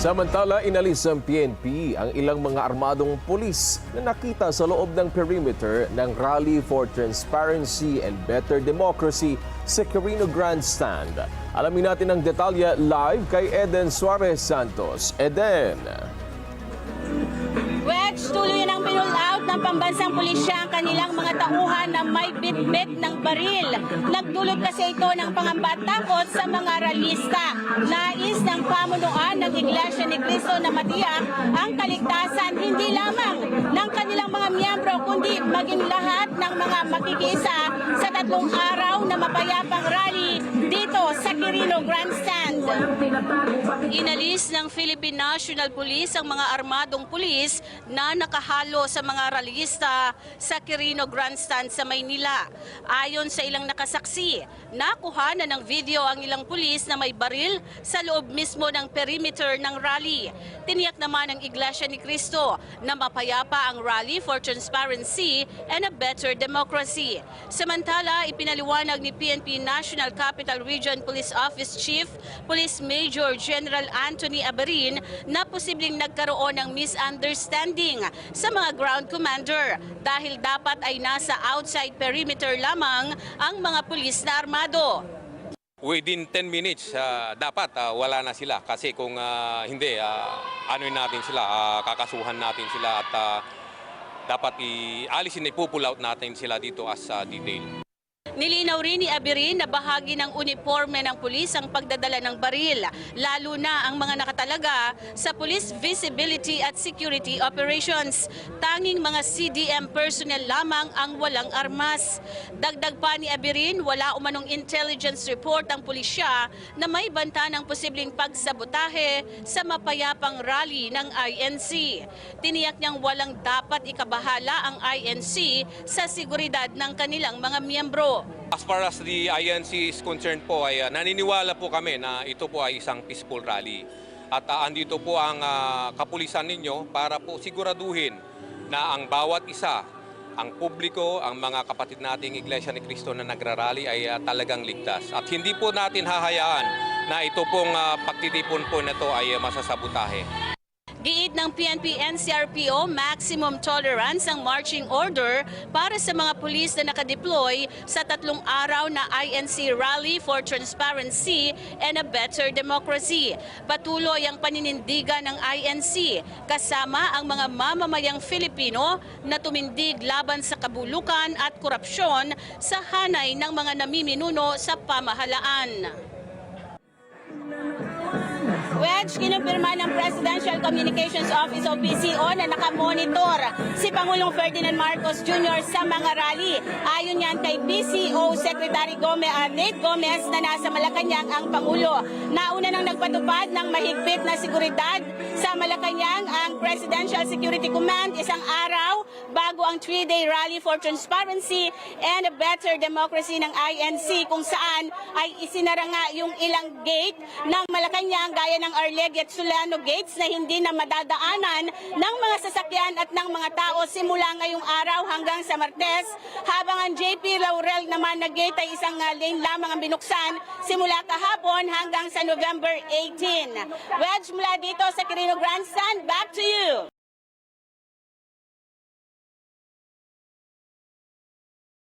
Samantala, inalis ng PNP ang ilang mga armadong pulis na nakita sa loob ng perimeter ng Rally for Transparency and Better Democracy sa Quirino Grandstand. Alamin natin ang detalye live kay Eden Suarez Santos. Eden! Wedge, tuloy ng pinull out ng pambansang pulisya ang kanilang mga tauhan na may bit-bit ng baril. Nagdulot kasi ito ng pangamba takot sa mga ralista. Nais ng pamunuan Iglesia ni Cristo na matiyak ang kaligtasan hindi lamang ng kanilang mga miyembro kundi maging lahat ng mga makikisa sa tatlong araw na mapayapang rally sa Quirino Grandstand. Inalis ng Philippine National Police ang mga armadong pulis na nakahalo sa mga rallyista sa Quirino Grandstand sa Maynila. Ayon sa ilang nakasaksi, nakuha na ng video ang ilang pulis na may baril sa loob mismo ng perimeter ng rally. Tiniyak naman ng Iglesia ni Cristo na mapayapa ang rally for transparency and a better democracy. Samantala, ipinaliwanag ni PNP National Capital Region Police Office Chief Police Major General Anthony Aberin na posibleng nagkaroon ng misunderstanding sa mga ground commander dahil dapat ay nasa outside perimeter lamang ang mga pulis na armado. Within 10 minutes, ah, dapat ah, wala na sila. Kasi kung ah, hindi, uh, anuin natin sila, ah, kakasuhan natin sila at ah, dapat i-alisin, ipupull out natin sila dito as ah, detail. Nilinaw rin ni Abirin na bahagi ng uniforme ng pulis ang pagdadala ng baril, lalo na ang mga nakatalaga sa Police Visibility at Security Operations. Tanging mga CDM personnel lamang ang walang armas. Dagdag pa ni Abirin, wala umanong intelligence report ang pulisya na may banta ng posibleng pagsabotahe sa mapayapang rally ng INC. Tiniyak niyang walang dapat ikabahala ang INC sa seguridad ng kanilang mga miyembro. As far as the INC is concerned po, ay ah, naniniwala po kami na ito po ay isang peaceful rally. At ah, andito po ang ah, kapulisan ninyo para po siguraduhin na ang bawat isa, ang publiko, ang mga kapatid nating Iglesia ni Cristo na nagrarally ay ah, talagang ligtas. At hindi po natin hahayaan na ito pong ah, pagtitipon po na ay ah, masasabutahe. Giit ng PNP NCRPO, maximum tolerance ang marching order para sa mga pulis na nakadeploy sa tatlong araw na INC Rally for Transparency and a Better Democracy. Patuloy ang paninindigan ng INC kasama ang mga mamamayang Filipino na tumindig laban sa kabulukan at korupsyon sa hanay ng mga namiminuno sa pamahalaan. Wedge, kinumpirma ng Presidential Communications Office o PCO na nakamonitor si Pangulong Ferdinand Marcos Jr. sa mga rally. Ayon yan kay PCO Secretary Gomez, uh, Nate Gomez na nasa Malacanang ang Pangulo. Nauna nang nagpatupad ng mahigpit na seguridad sa Malacanang ang Presidential Security Command isang araw bago ang three-day rally for transparency and a better democracy ng INC kung saan ay isinara nga yung ilang gate ng Malacanang gaya ng Arleg at Solano gates na hindi na madadaanan ng mga sasakyan at ng mga tao simula ngayong araw hanggang sa Martes habang ang JP Laurel naman na gate ay isang uh, lane lamang ang binuksan simula kahapon hanggang sa November 18. Wedge mula dito sa Quirino Grandstand, back to you.